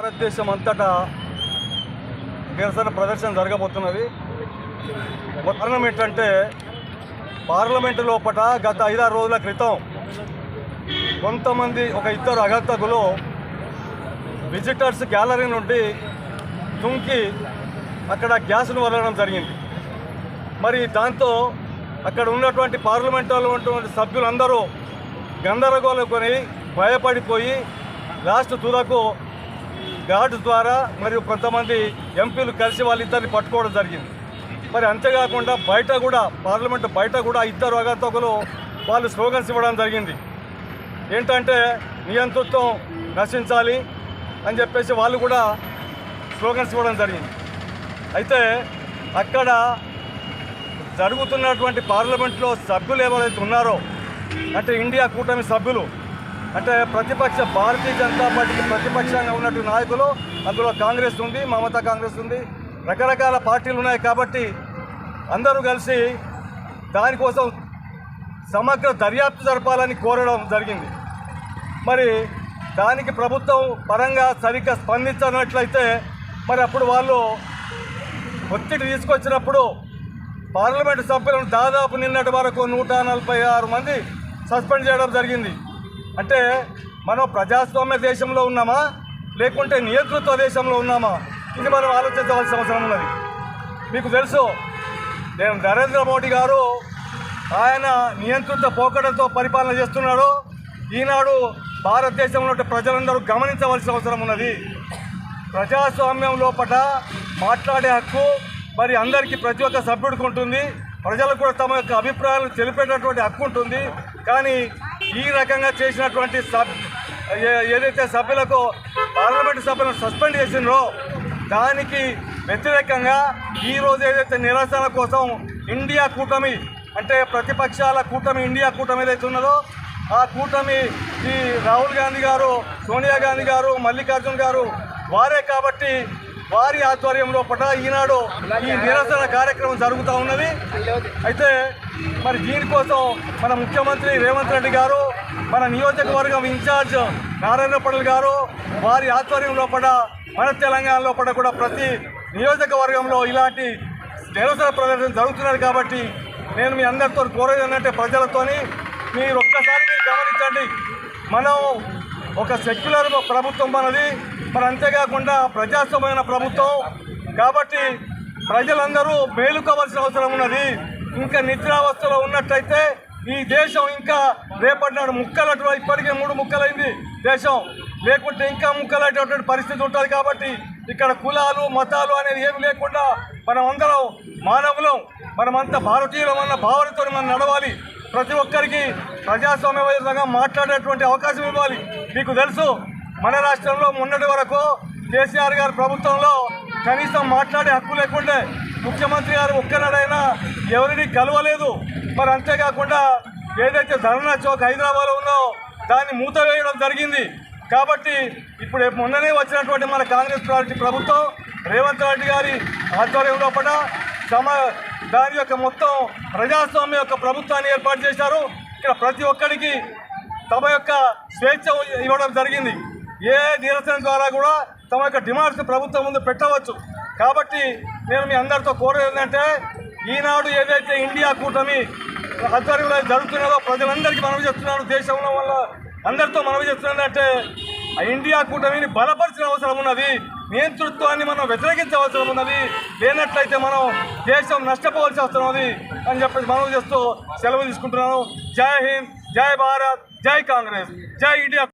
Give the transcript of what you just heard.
భారతదేశం అంతటా నిరసన ప్రదర్శన జరగబోతున్నది. కారణం ఏంటంటే పార్లమెంటు లోపల గత ఐదారు రోజుల క్రితం కొంతమంది ఒక ఇద్దరు అగంతకులు విజిటర్స్ గ్యాలరీ నుండి తుంకి అక్కడ గ్యాస్ను వదలడం జరిగింది. మరి దాంతో అక్కడ ఉన్నటువంటి పార్లమెంటులో ఉన్నటువంటి సభ్యులందరూ గందరగోళం కొని భయపడిపోయి లాస్ట్ తుదకు గాడ్ ద్వారా మరియు కొంతమంది ఎంపీలు కలిసి వాళ్ళిద్దరిని పట్టుకోవడం జరిగింది. మరి అంతేకాకుండా బయట కూడా పార్లమెంట్ బయట కూడా ఇద్దరు అగంతకులు వాళ్ళు స్లోగన్స్ ఇవ్వడం జరిగింది. ఏంటంటే నియంతృత్వం నశించాలి అని చెప్పేసి వాళ్ళు కూడా స్లోగన్స్ ఇవ్వడం జరిగింది. అయితే అక్కడ జరుగుతున్నటువంటి పార్లమెంట్లో సభ్యులు ఎవరైతే ఉన్నారో అంటే ఇండియా కూటమి సభ్యులు అంటే ప్రతిపక్ష భారతీయ జనతా పార్టీకి ప్రతిపక్షంగా ఉన్నటువంటి నాయకులు అందులో కాంగ్రెస్ ఉంది మమతా కాంగ్రెస్ ఉంది రకరకాల పార్టీలు ఉన్నాయి కాబట్టి అందరూ కలిసి దానికోసం సమగ్ర దర్యాప్తు జరపాలని కోరడం జరిగింది. మరి దానికి ప్రభుత్వం పరంగా సరిగ్గా స్పందించనట్లయితే మరి అప్పుడు వాళ్ళు ఒత్తిడి తీసుకొచ్చినప్పుడు పార్లమెంటు సభ్యులను దాదాపు నిన్నటి వరకు నూట నలభై ఆరు మంది సస్పెండ్ చేయడం జరిగింది. అంటే మనం ప్రజాస్వామ్య దేశంలో ఉన్నామా? లేకుంటే నియంతృత్వ దేశంలో ఉన్నామా? ఇది మనం ఆలోచించవలసిన అవసరం ఉన్నది. మీకు తెలుసు నేను నరేంద్ర మోడీ గారు ఆయన నియంత్రిత పోకడతో పరిపాలన చేస్తున్నాడు. ఈనాడు భారతదేశంలో ప్రజలందరూ గమనించవలసిన అవసరం ఉన్నది. ప్రజాస్వామ్యం లోపల మాట్లాడే హక్కు మరి అందరికీ ప్రతి ఒక్క సభ్యుడికి ఉంటుంది. ప్రజలకు కూడా తమ యొక్క అభిప్రాయాలు తెలిపేటటువంటి హక్కు ఉంటుంది. కానీ ఈ రకంగా చేసినటువంటి సబ్ ఏ- ఏదైతే సభ్యులకు పార్లమెంటు సభ్యులను సస్పెండ్ చేసిండ్రో దానికి వ్యతిరేకంగా ఈరోజు ఏదైతే నిరసన కోసం ఇండియా కూటమి అంటే ప్రతిపక్షాల కూటమి ఇండియా కూటమి ఏదైతే ఉన్నదో ఆ కూటమి ఈ రాహుల్ గాంధీ గారు సోనియా గాంధీ గారు మల్లికార్జున్ గారు వారే కాబట్టి వారి ఆధ్వర్యంలో పట ఈనాడు ఈ నిరసన కార్యక్రమం జరుగుతూ ఉన్నది. అయితే మరి దీనికోసం మన ముఖ్యమంత్రి రేవంత్ రెడ్డి గారు మన నియోజకవర్గం ఇన్ఛార్జ్ నారాయణ పటల్ గారు వారి ఆధ్వర్యంలో లోపల మన తెలంగాణలో లోపల కూడా ప్రతి నియోజకవర్గంలో ఇలాంటి నిరసన ప్రదర్శన జరుగుతున్నారు కాబట్టి నేను మీ అందరితో కోరేది ఏంటంటే ప్రజలతోని మీరు ఒక్కసారి గమనించండి. మనం ఒక సెక్యులర్ ప్రభుత్వం మనది మరి అంతేకాకుండా ప్రజాస్వామ్యమైన ప్రభుత్వం. కాబట్టి ప్రజలందరూ మేలుకోవాల్సిన అవసరం ఉన్నది. ఇంకా నిద్రావస్థలో ఉన్నట్టయితే ఈ దేశం ఇంకా రేపటి నాడు ముక్కలటు ఇప్పటికే మూడు ముక్కలైంది దేశం. లేకుంటే ఇంకా ముక్కలైనటువంటి పరిస్థితి ఉంటుంది కాబట్టి ఇక్కడ కులాలు మతాలు అనేది ఏమి లేకుండా మనం అందరం మానవులం మనమంతా భారతీయులం అన్న భావనతో మనం నడవాలి. ప్రతి ఒక్కరికి ప్రజాస్వామ్యయుతంగా మాట్లాడేటువంటి అవకాశం ఇవ్వాలి. మీకు తెలుసు మన రాష్ట్రంలో మొన్నటి వరకు కేసీఆర్ గారి ప్రభుత్వంలో కనీసం మాట్లాడే హక్కు లేకుండే ముఖ్యమంత్రి గారు ఒక్కనాడైనా ఎవరిని కలవలేదు. మరి అంతేకాకుండా ఏదైతే ధర్నా చౌక్ హైదరాబాద్లో ఉందో దాన్ని మూత వేయడం జరిగింది. కాబట్టి ఇప్పుడు మొన్ననే వచ్చినటువంటి మన కాంగ్రెస్ పార్టీ ప్రభుత్వం రేవంత్ రెడ్డి గారి ఆధ్వర్యంలో పట సమ దాని యొక్క మొత్తం ప్రజాస్వామ్య యొక్క ప్రభుత్వాన్ని ఏర్పాటు చేశారు. ఇక్కడ ప్రతి ఒక్కరికి తమ యొక్క స్వేచ్ఛ ఇవ్వడం జరిగింది. ఏ నిరసన ద్వారా కూడా తమ యొక్క డిమాండ్స్ ప్రభుత్వం ముందు పెట్టవచ్చు. కాబట్టి నేను మీ అందరితో కోరేది ఏంటంటే ఈనాడు ఏదైతే ఇండియా కూటమి ఆధ్వర్యంలో జరుగుతున్నదో ప్రజలందరికీ మనవి చేస్తున్నాను. దేశంలో వల్ల అందరితో మనవి చేస్తున్నానంటే ఆ ఇండియా కూటమిని బలపరిచిన అవసరం ఉన్నది. నియంతృత్వాన్ని మనం వ్యతిరేకించవలసిన ఉన్నది. లేనట్లయితే మనం దేశం నష్టపోవాల్సి అవసరం అని చెప్పేసి మనవి చేస్తూ సెలవు తీసుకుంటున్నాను. जय हिंद जय भारत जय कांग्रेस जय इंडिया।